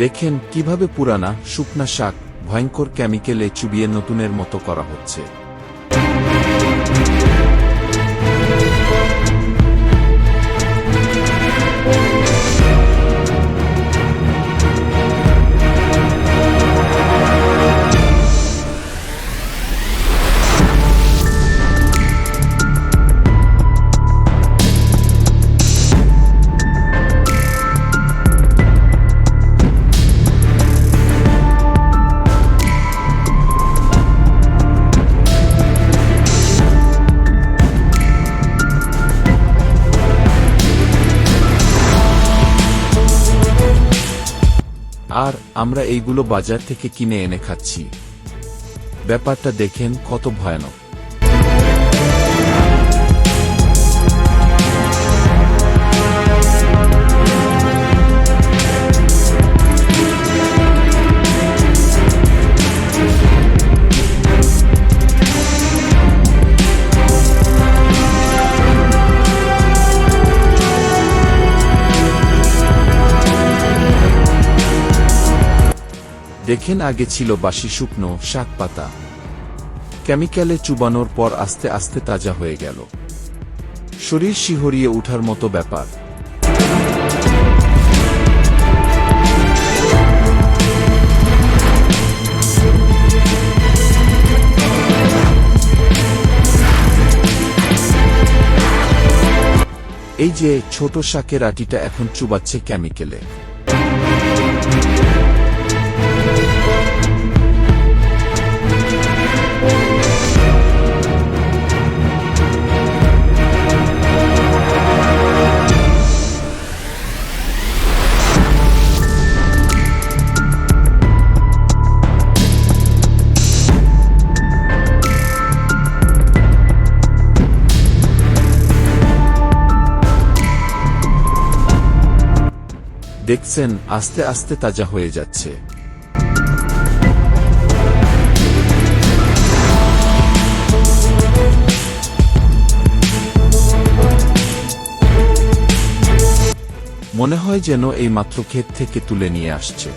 দেখেন কীভাবে পুরানা শুকনা শাক ভয়ঙ্কর কেমিক্যালে চুবিয়ে নতুনের মতো করা হচ্ছে। আর আমরা এইগুলো বাজার থেকে কিনে এনে খাচ্ছি। ব্যাপারটা দেখেন কত ভয়ানক। দেখেন আগে ছিল বাসি শুকনো শাক পাতা। কেমিক্যালে চুবানোর পর আস্তে আস্তে তাজা হয়ে গেল। শরীর শিহরিয়ে উঠার মতো ব্যাপার। এই যে ছোট শাকের আটিটা এখন চুবাচ্ছে কেমিক্যালে। দেখছেন, আস্তে আস্তে তাজা হয়ে যাচ্ছে। মনে হয় যেন এই মাত্র ক্ষেত থেকে তুলে নিয়ে আসছে।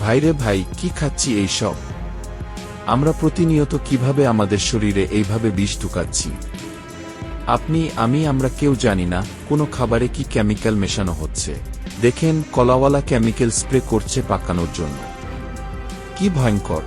ভাইরে ভাই, কি খাচ্ছি এই সব? আমরা প্রতিনিয়ত কীভাবে আমাদের শরীরে এইভাবে বিষ ঢুকাচ্ছি? আপনি, আমি, আমরা কেউ জানি না, কোনো খাবারে কি কেমিক্যাল মেশানো হচ্ছে। দেখেন কলাওয়ালা কেমিক্যাল স্প্রে করছে পাকানোর জন্য। কি ভয়ঙ্কর।